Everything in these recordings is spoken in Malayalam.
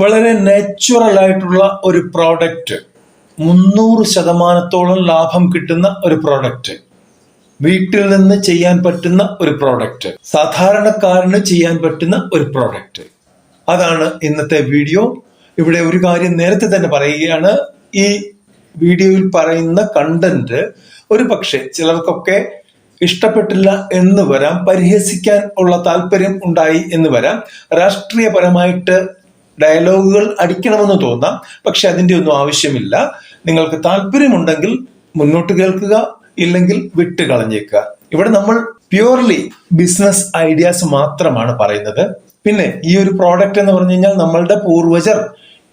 വളരെ നാച്ചുറൽ ആയിട്ടുള്ള ഒരു പ്രോഡക്റ്റ് മുന്നൂറ് ശതമാനത്തോളം ലാഭം കിട്ടുന്ന ഒരു പ്രോഡക്റ്റ് വീട്ടിൽ നിന്ന് ചെയ്യാൻ പറ്റുന്ന ഒരു പ്രോഡക്റ്റ് സാധാരണക്കാരന് ചെയ്യാൻ പറ്റുന്ന ഒരു പ്രോഡക്റ്റ് അതാണ് ഇന്നത്തെ വീഡിയോ ഇവിടെ ഒരു കാര്യം നേരത്തെ തന്നെ പറയുകയാണ്. ഈ വീഡിയോയിൽ പറയുന്ന കണ്ടന്റ് ഒരു പക്ഷേ ചിലർക്കൊക്കെ ഇഷ്ടപ്പെട്ടില്ല എന്ന് വരാം പരിഹസിക്കാൻ ഉള്ള താല്പര്യം ഉണ്ടായി എന്ന് വരാം. രാഷ്ട്രീയപരമായിട്ട് ഡയലോഗുകൾ അടിക്കണമെന്ന് തോന്നാം. പക്ഷെ അതിന്റെ ഒന്നും ആവശ്യമില്ല. നിങ്ങൾക്ക് താല്പര്യമുണ്ടെങ്കിൽ മുന്നോട്ട് കേൾക്കുക ഇല്ലെങ്കിൽ വിട്ട് കളഞ്ഞേക്കുക. ഇവിടെ നമ്മൾ പ്യുവർലി ബിസിനസ് ഐഡിയാസ് മാത്രമാണ് പറയുന്നത്. പിന്നെ ഈ ഒരു പ്രോഡക്റ്റ് എന്ന് പറഞ്ഞു കഴിഞ്ഞാൽ നമ്മളുടെ പൂർവജർ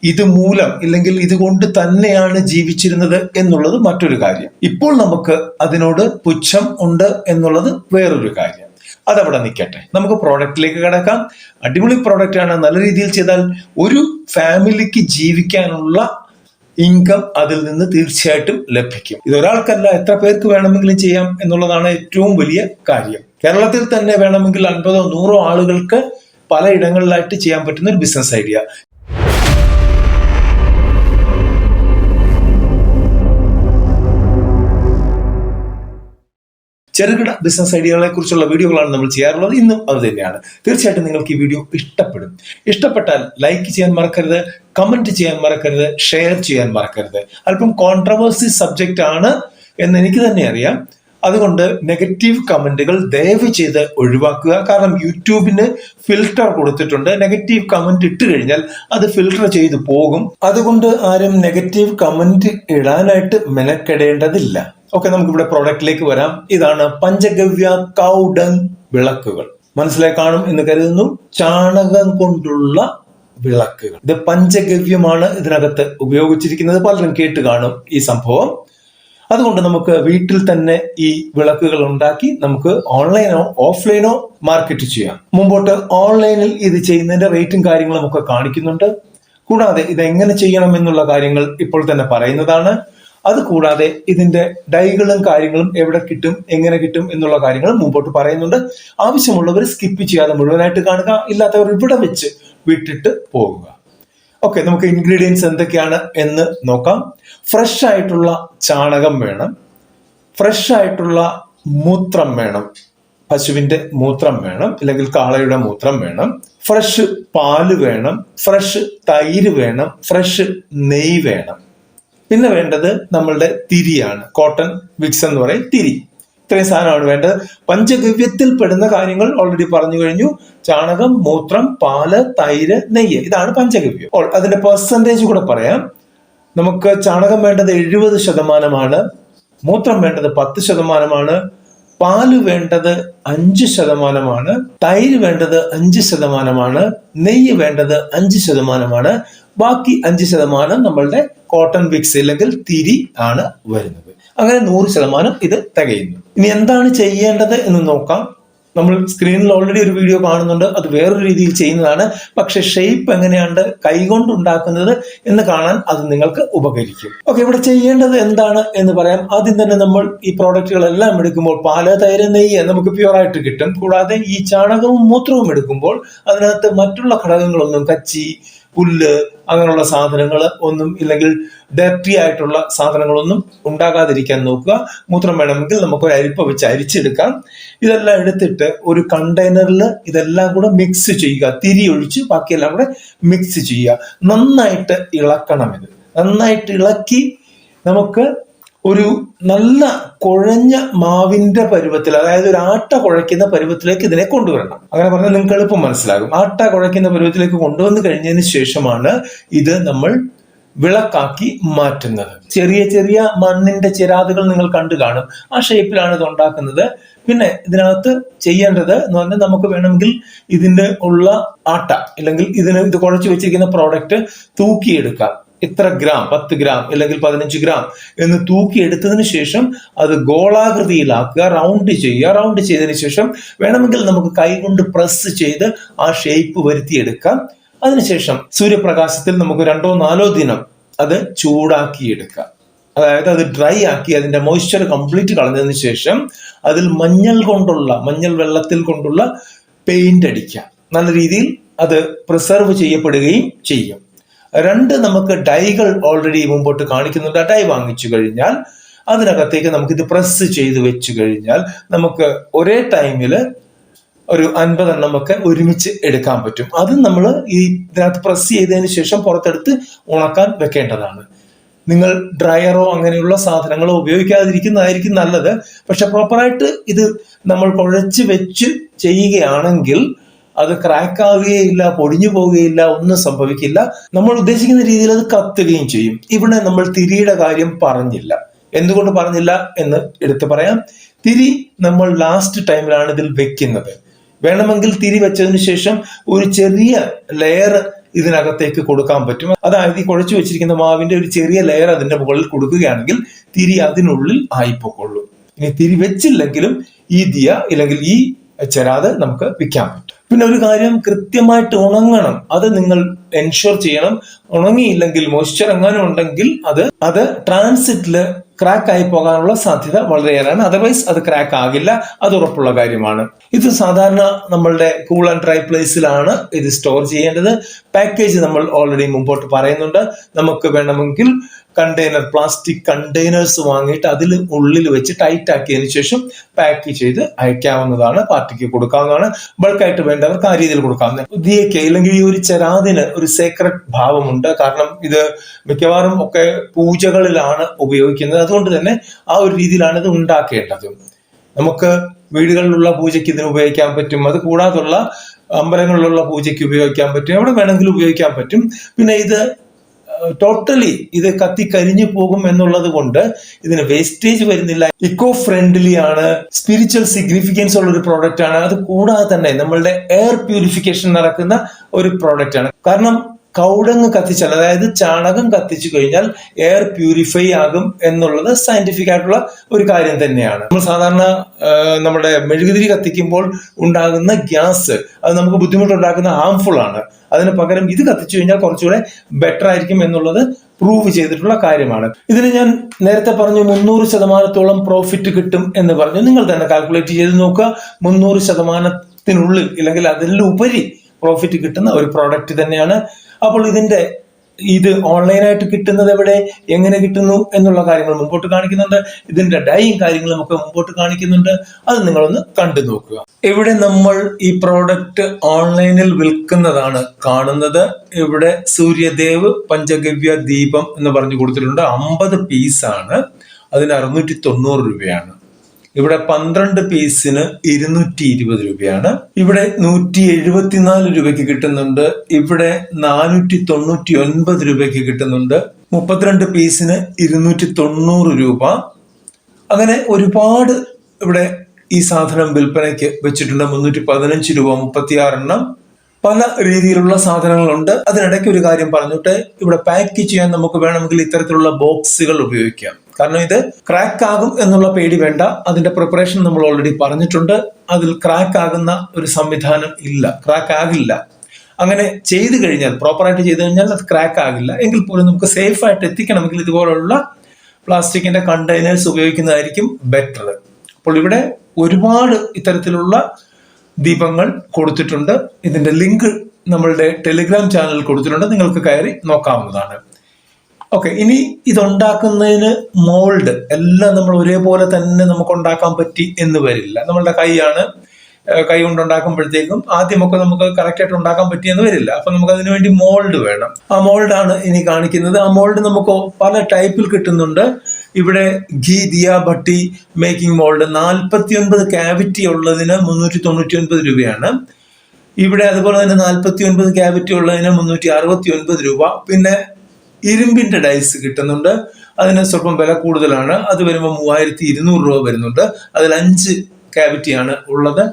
ഇത് മൂലം ഇല്ലെങ്കിൽ ഇതുകൊണ്ട് തന്നെയാണ് ജീവിച്ചിരുന്നത് എന്നുള്ളത് മറ്റൊരു കാര്യം. ഇപ്പോൾ നമുക്ക് അതിനോട് പുച്ഛം ഉണ്ട് എന്നുള്ളത് വേറൊരു കാര്യം. അതവിടെ നിൽക്കട്ടെ. നമുക്ക് പ്രോഡക്റ്റിലേക്ക് കിടക്കാം. അടിപൊളി പ്രോഡക്റ്റ് ആണ്. നല്ല രീതിയിൽ ചെയ്താൽ ഒരു ഫാമിലിക്ക് ജീവിക്കാനുള്ള ഇൻകം അതിൽ നിന്ന് തീർച്ചയായിട്ടും ലഭിക്കും. ഇത് ഒരാൾക്കല്ല എത്ര പേർക്ക് വേണമെങ്കിലും ചെയ്യാം എന്നുള്ളതാണ് ഏറ്റവും വലിയ കാര്യം. കേരളത്തിൽ തന്നെ വേണമെങ്കിൽ അൻപതോ നൂറോ ആളുകൾക്ക് പലയിടങ്ങളിലായിട്ട് ചെയ്യാൻ പറ്റുന്ന ഒരു ബിസിനസ് ഐഡിയ ചെറുകിട ബിസിനസ് ഐഡിയകളെ കുറിച്ചുള്ള വീഡിയോകളാണ് നമ്മൾ ചെയ്യാറുള്ളത്. ഇന്നും അത് തന്നെയാണ്. തീർച്ചയായിട്ടും നിങ്ങൾക്ക് ഈ വീഡിയോ ഇഷ്ടപ്പെടും. ഇഷ്ടപ്പെട്ടാൽ ലൈക്ക് ചെയ്യാൻ മറക്കരുത് കമന്റ് ചെയ്യാൻ മറക്കരുത് ഷെയർ ചെയ്യാൻ മറക്കരുത്. അല്പം കോൺട്രവേഴ്സി സബ്ജക്റ്റ് ആണ് എന്ന് എനിക്ക് തന്നെ അറിയാം. അതുകൊണ്ട് നെഗറ്റീവ് കമന്റുകൾ ദയവ് ചെയ്ത് ഒഴിവാക്കുക. കാരണം യൂട്യൂബിന് ഫിൽട്ടർ കൊടുത്തിട്ടുണ്ട്. നെഗറ്റീവ് കമന്റ് ഇട്ട് കഴിഞ്ഞാൽ അത് ഫിൽട്ടർ ചെയ്തു പോകും. അതുകൊണ്ട് ആരും നെഗറ്റീവ് കമന്റ് ഇടാനായിട്ട് മെനക്കെടേണ്ടതില്ല. ഓക്കെ നമുക്ക് ഇവിടെ പ്രോഡക്റ്റിലേക്ക് വരാം. ഇതാണ് പഞ്ചഗവ്യ കൗഡങ് വിളക്കുകൾ. മനസ്സിലായി കാണും എന്ന് കരുതുന്നു. ചാണകം കൊണ്ടുള്ള വിളക്കുകൾ. ഇത് പഞ്ചഗവ്യമാണ് ഇതിനകത്ത് ഉപയോഗിച്ചിരിക്കുന്നത്. പലരും കേട്ട് കാണും ഈ സംഭവം. അതുകൊണ്ട് നമുക്ക് വീട്ടിൽ തന്നെ ഈ വിളക്കുകൾ ഉണ്ടാക്കി നമുക്ക് ഓൺലൈനോ ഓഫ്ലൈനോ മാർക്കറ്റ് ചെയ്യാം. മുമ്പോട്ട് ഓൺലൈനിൽ ഇത് ചെയ്യുന്നതിന്റെ റേറ്റും കാര്യങ്ങളും ഒക്കെ കാണിക്കുന്നുണ്ട്. കൂടാതെ ഇത് എങ്ങനെ ചെയ്യണം എന്നുള്ള കാര്യങ്ങൾ ഇപ്പോൾ തന്നെ പറയുന്നതാണ്. അത് കൂടാതെ ഇതിന്റെ ഡൈകളും കാര്യങ്ങളും എവിടെ കിട്ടും എങ്ങനെ കിട്ടും എന്നുള്ള കാര്യങ്ങളും മുമ്പോട്ട് പറയുന്നുണ്ട്. ആവശ്യമുള്ളവർ സ്കിപ്പ് ചെയ്യാതെ മുഴുവനായിട്ട് കാണുക ഇല്ലാത്തവർ ഇവിടെ വെച്ച് വിട്ടിട്ട് പോകുക. ഓക്കെ നമുക്ക് ഇൻഗ്രീഡിയൻസ് എന്തൊക്കെയാണ് എന്ന് നോക്കാം. ഫ്രഷ് ആയിട്ടുള്ള ചാണകം വേണം. ഫ്രഷ് ആയിട്ടുള്ള മൂത്രം വേണം. പശുവിന്റെ മൂത്രം വേണം അല്ലെങ്കിൽ കാളയുടെ മൂത്രം വേണം. ഫ്രഷ് പാൽ വേണം. ഫ്രഷ് തൈര് വേണം. ഫ്രഷ് നെയ് വേണം. പിന്നെ വേണ്ടത് നമ്മളുടെ തിരിയാണ്. കോട്ടൺ വിക്സ് എന്ന് പറയും തിരി. ഇത്രയും സാധനമാണ് വേണ്ടത്. പഞ്ചഗവ്യത്തിൽ പെടുന്ന കാര്യങ്ങൾ ഓൾറെഡി പറഞ്ഞു കഴിഞ്ഞു. ചാണകം മൂത്രം പാൽ തൈര് നെയ്യ്. ഇതാണ് പഞ്ചഗവ്യം. അതിന്റെ പെർസെന്റേജ് കൂടെ പറയാം. നമുക്ക് ചാണകം വേണ്ടത് എഴുപത് ശതമാനമാണ്. മൂത്രം വേണ്ടത് പത്ത് ശതമാനമാണ്. പാൽ വേണ്ടത് അഞ്ച് ശതമാനമാണ്. തൈര് വേണ്ടത് അഞ്ച് ശതമാനമാണ്. നെയ്യ് വേണ്ടത് അഞ്ച് ശതമാനമാണ്. ബാക്കി അഞ്ച് ശതമാനം നമ്മളുടെ കോട്ടൺ വിക്സ് അല്ലെങ്കിൽ തിരി ആണ് വരുന്നത്. അങ്ങനെ നൂറ് ശതമാനം ഇത് തികയുന്നു. ഇനി എന്താണ് ചെയ്യേണ്ടത് എന്ന് നോക്കാം. നമ്മൾ സ്ക്രീനിൽ ഓൾറെഡി ഒരു വീഡിയോ കാണുന്നുണ്ട്. അത് വേറൊരു രീതിയിൽ ചെയ്യുന്നതാണ്. പക്ഷെ ഷേപ്പ് എങ്ങനെയാണ് കൈകൊണ്ട് ഉണ്ടാക്കുന്നത് എന്ന് കാണാൻ അത് നിങ്ങൾക്ക് ഉപകരിക്കും. ഓക്കെ ഇവിടെ ചെയ്യേണ്ടത് എന്താണ് എന്ന് പറയാം. ആദ്യം തന്നെ നമ്മൾ ഈ പ്രോഡക്റ്റുകളെല്ലാം എടുക്കുമ്പോൾ പാല തൈര് നെയ്യ് നമുക്ക് പ്യുവർ ആയിട്ട് കിട്ടും. കൂടാതെ ഈ ചാണകവും മൂത്രവും എടുക്കുമ്പോൾ അതിനകത്ത് മറ്റുള്ള ഘടകങ്ങളൊന്നും കച്ചി പുല്ല് അങ്ങനെയുള്ള സാധനങ്ങൾ ഒന്നും ഇല്ലെങ്കിൽ ഡർട്ടി ആയിട്ടുള്ള സാധനങ്ങളൊന്നും ഉണ്ടാകാതിരിക്കാൻ നോക്കുക. മൂത്രം വേണമെങ്കിൽ നമുക്ക് ഒരു അരിപ്പ വെച്ച് അരിച്ചെടുക്കാം. ഇതെല്ലാം എടുത്തിട്ട് ഒരു കണ്ടെയ്നറിൽ ഇതെല്ലാം കൂടെ മിക്സ് ചെയ്യുക. തിരി ഒഴിച്ച് ബാക്കിയെല്ലാം കൂടെ മിക്സ് ചെയ്യുക. നന്നായിട്ട് ഇളക്കണം ഇത്. നന്നായിട്ട് ഇളക്കി നമുക്ക് ഒരു നല്ല കുഴഞ്ഞ മാവിന്റെ പരുവത്തിൽ അതായത് ഒരു ആട്ട കുഴയ്ക്കുന്ന പരുവത്തിലേക്ക് ഇതിനെ കൊണ്ടുവരണം. അങ്ങനെ പറഞ്ഞാൽ നിങ്ങൾക്ക് എളുപ്പം മനസ്സിലാകും. ആട്ട കുഴയ്ക്കുന്ന പരുവത്തിലേക്ക് കൊണ്ടുവന്നു കഴിഞ്ഞതിന് ശേഷമാണ് ഇത് നമ്മൾ വിളക്കാക്കി മാറ്റുന്നത്. ചെറിയ ചെറിയ മണ്ണിന്റെ ചിരാതുകൾ നിങ്ങൾ കണ്ടു കാണും. ആ ഷേപ്പിലാണ് ഇത് ഉണ്ടാക്കുന്നത്. പിന്നെ ഇതിനകത്ത് ചെയ്യേണ്ടത് എന്ന് പറഞ്ഞാൽ നമുക്ക് വേണമെങ്കിൽ ഇതിന്റെ ഉള്ള ആട്ട അല്ലെങ്കിൽ ഇതിന് ഇത് കുഴച്ചു വെച്ചിരിക്കുന്ന പ്രോഡക്റ്റ് തൂക്കിയെടുക്കാം. ഇത്ര ഗ്രാം പത്ത് ഗ്രാം അല്ലെങ്കിൽ പതിനഞ്ച് ഗ്രാം എന്ന് തൂക്കിയെടുത്തതിന് ശേഷം അത് ഗോളാകൃതിയിലാക്കുക റൗണ്ട് ചെയ്യുക. റൗണ്ട് ചെയ്തതിന് ശേഷം വേണമെങ്കിൽ നമുക്ക് കൈകൊണ്ട് പ്രസ് ചെയ്ത് ആ ഷേപ്പ് വരുത്തിയെടുക്കാം. അതിനുശേഷം സൂര്യപ്രകാശത്തിൽ നമുക്ക് രണ്ടോ നാലോ ദിനം അത് ചൂടാക്കിയെടുക്കാം അതായത് അത് ഡ്രൈ ആക്കി അതിന്റെ മോയ്സ്ചർ കംപ്ലീറ്റ് കളഞ്ഞതിന് ശേഷം അതിൽ മഞ്ഞൾ കൊണ്ടുള്ള മഞ്ഞൾ വെള്ളത്തിൽ കൊണ്ടുള്ള പെയിന്റ് അടിക്കാം നല്ല രീതിയിൽ അത് പ്രിസർവ് ചെയ്യപ്പെടുകയും ചെയ്യും. രണ്ട് നമുക്ക് ഡൈകൾ ഓൾറെഡി മുമ്പോട്ട് കാണിക്കുന്നുണ്ട്. ആ ഡൈ വാങ്ങിച്ചു കഴിഞ്ഞാൽ അതിനകത്തേക്ക് നമുക്ക് ഇത് പ്രസ് ചെയ്ത് വെച്ച് കഴിഞ്ഞാൽ നമുക്ക് ഒരേ ടൈമിൽ ഒരു അൻപതെണ്ണം ഒക്കെ ഒരുമിച്ച് എടുക്കാൻ പറ്റും. അത് നമ്മൾ ഈ ഇതിനകത്ത് പ്രസ് ചെയ്തതിന് ശേഷം പുറത്തെടുത്ത് ഉണക്കാൻ വെക്കേണ്ടതാണ്. നിങ്ങൾ ഡ്രയറോ അങ്ങനെയുള്ള സാധനങ്ങളോ ഉപയോഗിക്കാതിരിക്കുന്നതായിരിക്കും നല്ലത്. പക്ഷെ പ്രോപ്പറായിട്ട് ഇത് നമ്മൾ കുഴച്ച് വെച്ച് ചെയ്യുകയാണെങ്കിൽ അത് ക്രാക്ക് ആവുകയില്ല പൊടിഞ്ഞു പോവുകയില്ല ഒന്നും സംഭവിക്കില്ല. നമ്മൾ ഉദ്ദേശിക്കുന്ന രീതിയിൽ അത് കത്തുകയും ചെയ്യും. ഇവിടെ നമ്മൾ തിരിയുടെ കാര്യം പറഞ്ഞില്ല. എന്തുകൊണ്ട് പറഞ്ഞില്ല എന്ന് എടുത്തു പറയാം. തിരി നമ്മൾ ലാസ്റ്റ് ടൈമിലാണ് ഇതിൽ വെക്കുന്നത്. വേണമെങ്കിൽ തിരി വെച്ചതിന് ശേഷം ഒരു ചെറിയ ലെയർ ഇതിനകത്തേക്ക് കൊടുക്കാൻ പറ്റും. അതായത് ഈ കുഴച്ചു വെച്ചിരിക്കുന്ന മാവിന്റെ ഒരു ചെറിയ ലെയർ അതിന്റെ മുകളിൽ കൊടുക്കുകയാണെങ്കിൽ തിരി അതിനുള്ളിൽ ആയിപ്പോക്കൊള്ളൂ. ഇനി തിരി വെച്ചില്ലെങ്കിലും ഈ ദിയ ഇല്ലെങ്കിൽ ഈ ചെരാത് നമുക്ക് വിൽക്കാൻ പറ്റും. പിന്നെ ഒരു കാര്യം കൃത്യമായിട്ട് ഉണങ്ങണം. അത് നിങ്ങൾ എൻഷുർ ചെയ്യണം. ഉണങ്ങിയില്ലെങ്കിൽ മോയ്സ്ചർ എങ്ങാനും ഉണ്ടെങ്കിൽ അത് അത് ട്രാൻസിറ്റിൽ ക്രാക്ക് ആയി പോകാനുള്ള സാധ്യത വളരെയേറെയാണ്. അതർവൈസ് അത് ക്രാക്ക് ആകില്ല. അത് ഉറപ്പുള്ള കാര്യമാണ്. ഇത് സാധാരണ നമ്മളുടെ കൂൾ ആൻഡ് ഡ്രൈ പ്ലേസിലാണ് ഇത് സ്റ്റോർ ചെയ്യേണ്ടത്. പാക്കേജ് നമ്മൾ ഓൾറെഡി മുമ്പോട്ട് പറയുന്നുണ്ട്. നമുക്ക് വേണമെങ്കിൽ കണ്ടെയ്നർ പ്ലാസ്റ്റിക് കണ്ടെയ്നേഴ്സ് വാങ്ങിയിട്ട് അതിൽ ഉള്ളിൽ വെച്ച് ടൈറ്റ് ആക്കിയതിനു ശേഷം പാക്ക് ചെയ്ത് അയക്കാവുന്നതാണ്. പാർട്ടിക്ക് കൊടുക്കാവുന്നതാണ്. ബൾക്കായിട്ട് വേണ്ടവർക്ക് ആ രീതിയിൽ കൊടുക്കാം. ബുദ്ധിയൊക്കെ അല്ലെങ്കിൽ ഈ ഒരു ചെരാതിന് ഒരു സീക്രട്ട് ഭാവമുണ്ട്. കാരണം ഇത് മിക്കവാറും ഒക്കെ പൂജകളിലാണ് ഉപയോഗിക്കുന്നത്. അതുകൊണ്ട് തന്നെ ആ ഒരു രീതിയിലാണ് ഇത് ഉണ്ടാക്കേണ്ടത്. നമുക്ക് വീടുകളിലുള്ള പൂജയ്ക്ക് ഇതിന് ഉപയോഗിക്കാൻ പറ്റും. അത് കൂടാതുള്ള അമ്പലങ്ങളിലുള്ള പൂജയ്ക്ക് ഉപയോഗിക്കാൻ പറ്റും. എവിടെ വേണമെങ്കിലും ഉപയോഗിക്കാൻ പറ്റും. പിന്നെ ഇത് ടോട്ടലി ഇത് കത്തി കരിഞ്ഞു പോകും എന്നുള്ളത് കൊണ്ട് ഇതിന് വേസ്റ്റേജ് വരുന്നില്ല. ഇക്കോ ഫ്രണ്ട്ലി ആണ്. സ്പിരിച്വൽ സിഗ്നിഫിക്കൻസ് ഉള്ള ഒരു പ്രോഡക്റ്റ് ആണ്. അത് കൂടാതെ തന്നെ നമ്മളുടെ എയർ പ്യൂരിഫിക്കേഷൻ നടക്കുന്ന ഒരു പ്രോഡക്റ്റ് ആണ്. കാരണം കൗടങ്ങ് കത്തിച്ചാൽ അതായത് ചാണകം കത്തിച്ചു കഴിഞ്ഞാൽ എയർ പ്യൂരിഫൈ ആകും എന്നുള്ളത് സയന്റിഫിക് ആയിട്ടുള്ള ഒരു കാര്യം തന്നെയാണ്. നമ്മൾ സാധാരണ നമ്മുടെ മെഴുകുതിരി കത്തിക്കുമ്പോൾ ഉണ്ടാകുന്ന ഗ്യാസ് അത് നമുക്ക് ബുദ്ധിമുട്ടുണ്ടാക്കുന്ന ഹാംഫുൾ ആണ്. അതിന് പകരം ഇത് കത്തിച്ചു കഴിഞ്ഞാൽ കുറച്ചുകൂടെ ബെറ്റർ ആയിരിക്കും എന്നുള്ളത് പ്രൂവ് ചെയ്തിട്ടുള്ള കാര്യമാണ്. ഇതിന് ഞാൻ നേരത്തെ പറഞ്ഞു മുന്നൂറ് ശതമാനത്തോളം പ്രോഫിറ്റ് കിട്ടും എന്ന് പറഞ്ഞു. നിങ്ങൾ തന്നെ കാൽക്കുലേറ്റ് ചെയ്ത് നോക്കുക. മുന്നൂറ് ശതമാനത്തിനുള്ളിൽ ഇല്ലെങ്കിൽ അതിലുപരി പ്രോഫിറ്റ് കിട്ടുന്ന ഒരു പ്രോഡക്റ്റ് തന്നെയാണ് അപ്പോൾ ഇതിന്റെ ഇത് ഓൺലൈനായിട്ട് കിട്ടുന്നത് എവിടെ? എങ്ങനെ കിട്ടുന്നു എന്നുള്ള കാര്യങ്ങൾ മുമ്പോട്ട് കാണിക്കുന്നുണ്ട്. ഇതിന്റെ ഡൈയും കാര്യങ്ങളും ഒക്കെ മുമ്പോട്ട് കാണിക്കുന്നുണ്ട്. അത് നിങ്ങളൊന്ന് കണ്ടു നോക്കുക. ഇവിടെ നമ്മൾ ഈ പ്രോഡക്റ്റ് ഓൺലൈനിൽ വിൽക്കുന്നതാണ് കാണുന്നത്? ഇവിടെ സൂര്യദേവ് പഞ്ചഗവ്യ ദീപം എന്ന് പറഞ്ഞു കൊടുത്തിട്ടുണ്ട്. അമ്പത് പീസാണ് അതിന് അറുന്നൂറ്റി തൊണ്ണൂറ് രൂപയാണ്. ഇവിടെ പന്ത്രണ്ട് പീസിന് ഇരുന്നൂറ്റി ഇരുപത് രൂപയാണ്. ഇവിടെ നൂറ്റി എഴുപത്തിനാല് രൂപയ്ക്ക് കിട്ടുന്നുണ്ട്. ഇവിടെ നാനൂറ്റി തൊണ്ണൂറ്റി ഒൻപത് രൂപയ്ക്ക് കിട്ടുന്നുണ്ട്. മുപ്പത്തിരണ്ട് പീസിന് ഇരുന്നൂറ്റി തൊണ്ണൂറ് രൂപ. അങ്ങനെ ഒരുപാട് ഇവിടെ ഈ സാധനം വിൽപ്പനയ്ക്ക് വെച്ചിട്ടുണ്ട്. മുന്നൂറ്റി പതിനഞ്ച് രൂപ മുപ്പത്തിയാറെണ്ണം. പല രീതിയിലുള്ള സാധനങ്ങളുണ്ട്. അതിനിടയ്ക്ക് ഒരു കാര്യം പറഞ്ഞിട്ട്. ഇവിടെ പാക്ക് ചെയ്യാൻ നമുക്ക് വേണമെങ്കിൽ ഇത്തരത്തിലുള്ള ബോക്സുകൾ ഉപയോഗിക്കാം. കാരണം ഇത് ക്രാക്ക് ആകും എന്നുള്ള പേടി വേണ്ട. അതിന്റെ പ്രിപ്പറേഷൻ നമ്മൾ ഓൾറെഡി പറഞ്ഞിട്ടുണ്ട്. അതിൽ ക്രാക്ക് ആകുന്ന ഒരു സംവിധാനം ഇല്ല. ക്രാക്ക് ആകില്ല. അങ്ങനെ ചെയ്തു കഴിഞ്ഞാൽ പ്രോപ്പറായിട്ട് ചെയ്തു കഴിഞ്ഞാൽ അത് ക്രാക്ക് ആകില്ല. എങ്കിൽ പോലും നമുക്ക് സേഫ് ആയിട്ട് എത്തിക്കണമെങ്കിൽ ഇതുപോലുള്ള പ്ലാസ്റ്റിക്കിന്റെ കണ്ടെയ്നേഴ്സ് ഉപയോഗിക്കുന്നതായിരിക്കും ബെറ്റർ അപ്പോൾ ഇവിടെ ഒരുപാട് ഇത്തരത്തിലുള്ള ദീപങ്ങൾ കൊടുത്തിട്ടുണ്ട്. ഇതിന്റെ ലിങ്ക് നമ്മളുടെ ടെലിഗ്രാം ചാനൽ കൊടുത്തിട്ടുണ്ട്. നിങ്ങൾക്ക് കയറി നോക്കാവുന്നതാണ്. ഓക്കെ ഇനി ഇതുണ്ടാക്കുന്നതിന് മോൾഡ് എല്ലാം നമ്മൾ ഒരേപോലെ തന്നെ നമുക്ക് ഉണ്ടാക്കാൻ പറ്റി എന്ന് വരില്ല. നമ്മളുടെ കൈയാണ് കൈ കൊണ്ടുണ്ടാക്കുമ്പോഴത്തേക്കും ആദ്യമൊക്കെ നമുക്ക് കറക്റ്റായിട്ട് ഉണ്ടാക്കാൻ പറ്റിയെന്ന് വരില്ല. അപ്പൊ നമുക്ക് അതിനു വേണ്ടി മോൾഡ് വേണം. ആ മോൾഡാണ് ഇനി കാണിക്കുന്നത്. ആ മോൾഡ് നമുക്ക് പല ടൈപ്പിൽ കിട്ടുന്നുണ്ട്. ഇവിടെ ഘീ ദിയ ഭട്ടി മേക്കിംഗ് മോൾഡ് നാൽപ്പത്തി ഒൻപത് ക്യാവിറ്റി ഉള്ളതിന് മുന്നൂറ്റി തൊണ്ണൂറ്റി ഒൻപത് രൂപയാണ്. ഇവിടെ അതുപോലെ തന്നെ നാൽപ്പത്തി ഒൻപത് ക്യാവിറ്റി ഉള്ളതിന് മുന്നൂറ്റി അറുപത്തി ഒൻപത് രൂപ. പിന്നെ ഇരുമ്പിന്റെ ഡൈസ് കിട്ടുന്നുണ്ട്. അതിന് സ്വല്പം വില കൂടുതലാണ്. അത് വരുമ്പോൾ മൂവായിരത്തി ഇരുന്നൂറ് രൂപ വരുന്നുണ്ട്. അതിൽ അഞ്ച് ക്യാവിറ്റിയാണ് ഉള്ളത്.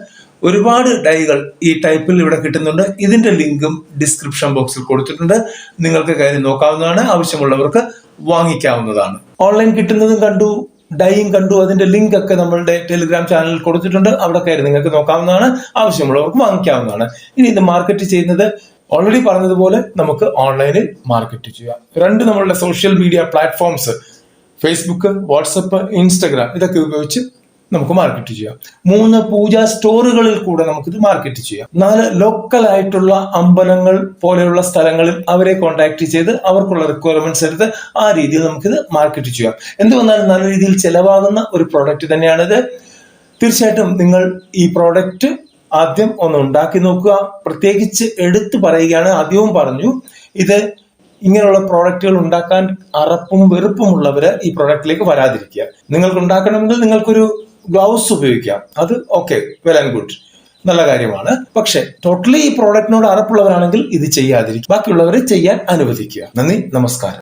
ഒരുപാട് ഡൈകൾ ഈ ടൈപ്പിൽ ഇവിടെ കിട്ടുന്നുണ്ട്. ഇതിന്റെ ലിങ്കും ഡിസ്ക്രിപ്ഷൻ ബോക്സിൽ കൊടുത്തിട്ടുണ്ട്. നിങ്ങൾക്ക് കയറി നോക്കാവുന്നതാണ്. ആവശ്യമുള്ളവർക്ക് വാങ്ങിക്കാവുന്നതാണ്. ഓൺലൈൻ കിട്ടുന്നതും കണ്ടു ഡൈയും കണ്ടു. അതിന്റെ ലിങ്ക് ഒക്കെ നമ്മളുടെ ടെലിഗ്രാം ചാനലിൽ കൊടുത്തിട്ടുണ്ട്. അവിടെ കയറി നിങ്ങൾക്ക് നോക്കാവുന്നതാണ്. ആവശ്യമുള്ളവർക്ക് വാങ്ങിക്കാവുന്നതാണ്. ഇനി ഇത് മാർക്കറ്റ് ചെയ്യുന്നത് ഓൾറെഡി പറഞ്ഞതുപോലെ നമുക്ക് ഓൺലൈനിൽ മാർക്കറ്റ് ചെയ്യാം. രണ്ട് നമ്മളുടെ social media platforms Facebook WhatsApp Instagram ഇതൊക്കെ ഉപയോഗിച്ച് നമുക്ക് മാർക്കറ്റ് ചെയ്യാം. മൂന്ന് പൂജാ സ്റ്റോറുകളിൽ കൂടെ നമുക്കിത് മാർക്കറ്റ് ചെയ്യാം. നാല് ലോക്കൽ ആയിട്ടുള്ള അമ്പലങ്ങൾ പോലെയുള്ള സ്ഥലങ്ങളിൽ അവരെ കോൺടാക്ട് ചെയ്ത് അവർക്കുള്ള റിക്വയർമെന്റ്സ് എടുത്ത് ആ രീതിയിൽ നമുക്കിത് മാർക്കറ്റ് ചെയ്യാം. എന്ത് വന്നാലും നല്ല രീതിയിൽ ചെലവാകുന്ന ഒരു പ്രോഡക്റ്റ് തന്നെയാണിത്. തീർച്ചയായിട്ടും നിങ്ങൾ ഈ പ്രോഡക്റ്റ് ആദ്യം ഒന്ന് ഉണ്ടാക്കി നോക്കുക. പ്രത്യേകിച്ച് എടുത്തു പറയുകയാണ് ആദ്യവും പറഞ്ഞു ഇത് ഇങ്ങനെയുള്ള പ്രോഡക്റ്റുകൾ ഉണ്ടാക്കാൻ അറപ്പും വെറുപ്പുമുള്ളവര് ഈ പ്രോഡക്റ്റിലേക്ക് വരാതിരിക്കുക. നിങ്ങൾക്ക് ഉണ്ടാക്കണമെങ്കിൽ നിങ്ങൾക്കൊരു ഗ്ലൗസ് ഉപയോഗിക്കാം. അത് ഓക്കെ വെൽ ആൻഡ് ഗുഡ് നല്ല കാര്യമാണ്. പക്ഷെ ടോട്ടലി ഈ പ്രോഡക്റ്റിനോട് അറപ്പുള്ളവരാണെങ്കിൽ ഇത് ചെയ്യാതിരിക്കും. ബാക്കിയുള്ളവരെ ചെയ്യാൻ അനുവദിക്കുക. നന്ദി നമസ്കാരം.